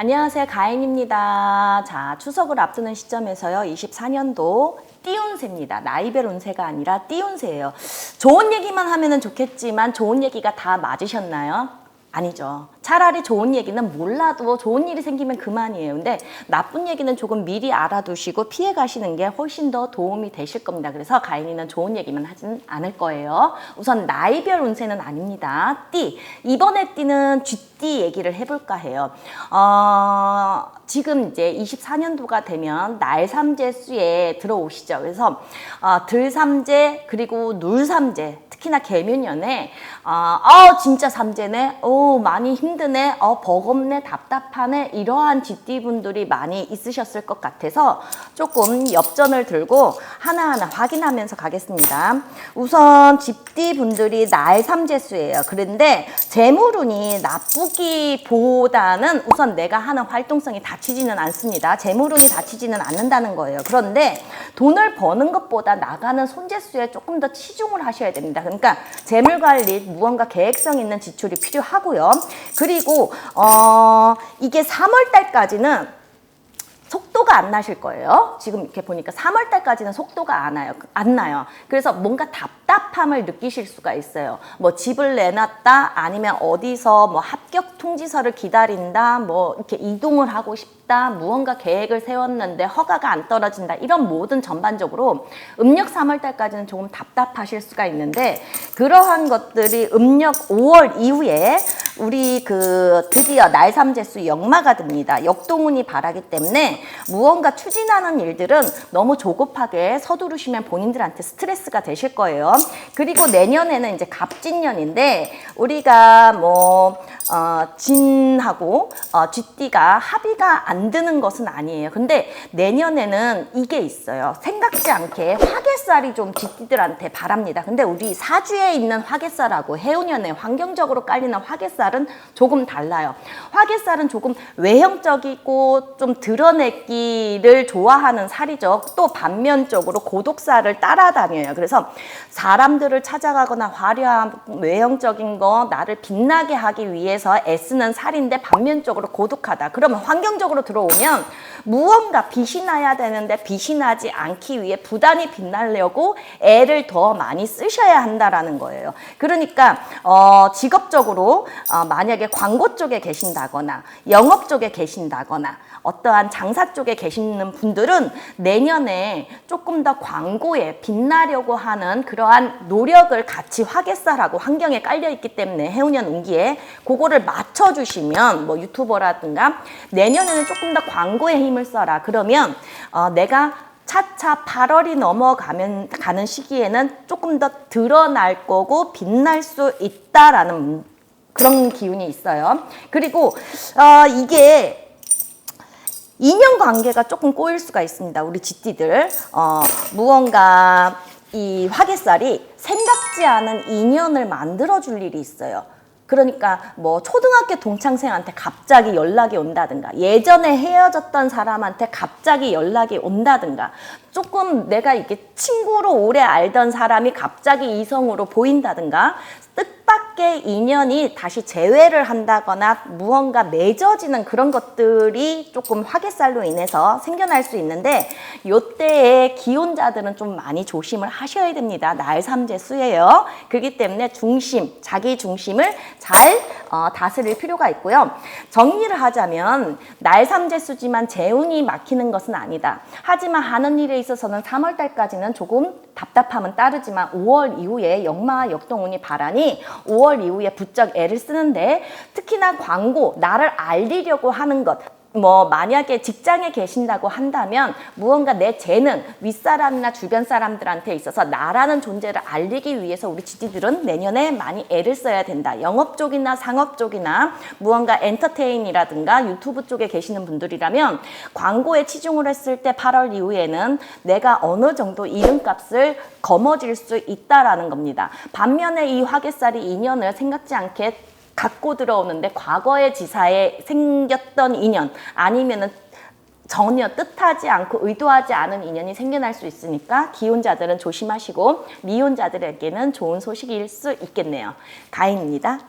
안녕하세요. 가인입니다. 자, 추석을 앞두는 시점에서요. 24년도 띠운세입니다. 나이별 운세가 아니라 띠운세예요. 좋은 얘기만 하면 좋겠지만 좋은 얘기가 다 맞으셨나요? 아니죠. 차라리 좋은 얘기는 몰라도 좋은 일이 생기면 그만이에요. 근데 나쁜 얘기는 조금 미리 알아두시고 피해 가시는 게 훨씬 더 도움이 되실 겁니다. 그래서 가인이는 좋은 얘기만 하진 않을 거예요. 우선 나이별 운세는 아닙니다. 띠. 이번에 띠는 쥐띠 얘기를 해볼까 해요. 어, 지금 이제 24년도가 되면 날삼재 수에 들어오시죠. 그래서 어, 들삼재 그리고 눌삼재 특히나 개묘년에 어, 아 진짜 삼재네, 오 많이 힘드네, 어 버겁네, 답답하네 이러한 쥐띠 분들이 많이 있으셨을 것 같아서 조금 엽전을 들고 하나하나 확인하면서 가겠습니다. 우선 쥐띠 분들이 날 삼재수예요. 그런데 재물운이 나쁘기보다는 우선 내가 하는 활동성이 다치지는 않습니다. 재물운이 다치지는 않는다는 거예요. 그런데 돈을 버는 것보다 나가는 손재수에 조금 더 치중을 하셔야 됩니다. 그러니까 재물 관리 무언가 계획성 있는 지출이 필요하고요. 그리고 어 이게 3월 달까지는 속도가 안 나실 거예요. 지금 이렇게 보니까 3월 달까지는 속도가 안 나요. 안 나요. 그래서 뭔가 답답함을 느끼실 수가 있어요. 뭐 집을 내놨다 아니면 어디서 뭐 합격 통지서를 기다린다 뭐 이렇게 이동을 하고 싶다 무언가 계획을 세웠는데 허가가 안 떨어진다 이런 모든 전반적으로 음력 3월 달까지는 조금 답답하실 수가 있는데 그러한 것들이 음력 5월 이후에 우리 그 드디어 날삼재수 역마가 됩니다. 역동운이 바라기 때문에 무언가 추진하는 일들은 너무 조급하게 서두르시면 본인들한테 스트레스가 되실 거예요. 그리고 내년에는 이제 갑진년인데 우리가 뭐 어, 진하고 어, 쥐띠가 합의가 안 드는 것은 아니에요. 근데 내년에는 이게 있어요. 생각지 않게 화개살이 좀 쥐띠들한테 바랍니다. 근데 우리 사주에 있는 화개살하고 해운년에 환경적으로 깔리는 화개살은 조금 달라요. 화개살은 조금 외형적이고 좀 드러내기를 좋아하는 살이죠. 또 반면적으로 고독살을 따라다녀요. 그래서 사람들을 찾아가거나 화려한 외형적인 거 나를 빛나게 하기 위해 서 애쓰는 살인데 반면적으로 고독하다. 그러면 환경적으로 들어오면 무언가 빛이 나야 되는데 빛이 나지 않기 위해 부단히 빛나려고 애를 더 많이 쓰셔야 한다라는 거예요. 그러니까 어, 직업적으로 어, 만약에 광고 쪽에 계신다거나 영업 쪽에 계신다거나 어떠한 장사 쪽에 계시는 분들은 내년에 조금 더 광고에 빛나려고 하는 그러한 노력을 같이 화개살하고 환경에 깔려 있기 때문에 해운년 운기에 그거를 맞춰주시면 뭐 유튜버라든가 내년에는 조금 더 광고에 힘을 써라 그러면 어, 내가 차차 8월이 넘어가면 가는 시기에는 조금 더 드러날 거고 빛날 수 있다라는 그런 기운이 있어요. 그리고 어, 이게 인연 관계가 조금 꼬일 수가 있습니다. 우리 쥐띠들 어, 무언가 이 화개살이 생각지 않은 인연을 만들어 줄 일이 있어요. 그러니까 뭐 초등학교 동창생한테 갑자기 연락이 온다든가 예전에 헤어졌던 사람한테 갑자기 연락이 온다든가 조금 내가 이게 친구로 오래 알던 사람이 갑자기 이성으로 보인다든가 뜻밖 의 인연이 다시 재회를 한다거나 무언가 맺어지는 그런 것들이 조금 화개살로 인해서 생겨날 수 있는데 요때에 기혼자들은 좀 많이 조심을 하셔야 됩니다. 날삼재 수예요. 그렇기 때문에 중심, 자기 중심을 잘 어, 다스릴 필요가 있고요. 정리를 하자면 날삼재 수지만 재운이 막히는 것은 아니다. 하지만 하는 일에 있어서는 3월 달까지는 조금 답답함은 따르지만 5월 이후에 역마 역동운이 바라니 5월 이후에 부쩍 애를 쓰는데 특히나 광고 나를 알리려고 하는 것 뭐 만약에 직장에 계신다고 한다면 무언가 내 재능 윗사람이나 주변 사람들한테 있어서 나라는 존재를 알리기 위해서 우리 지지들은 내년에 많이 애를 써야 된다. 영업 쪽이나 상업 쪽이나 무언가 엔터테인이라든가 유튜브 쪽에 계시는 분들이라면 광고에 치중을 했을 때 8월 이후에는 내가 어느 정도 이름값을 거머쥘 수 있다라는 겁니다. 반면에 이 화개살이 인연을 생각지 않게 갖고 들어오는데 과거의 지사에 생겼던 인연 아니면은 전혀 뜻하지 않고 의도하지 않은 인연이 생겨날 수 있으니까 기혼자들은 조심하시고 미혼자들에게는 좋은 소식일 수 있겠네요. 가인입니다.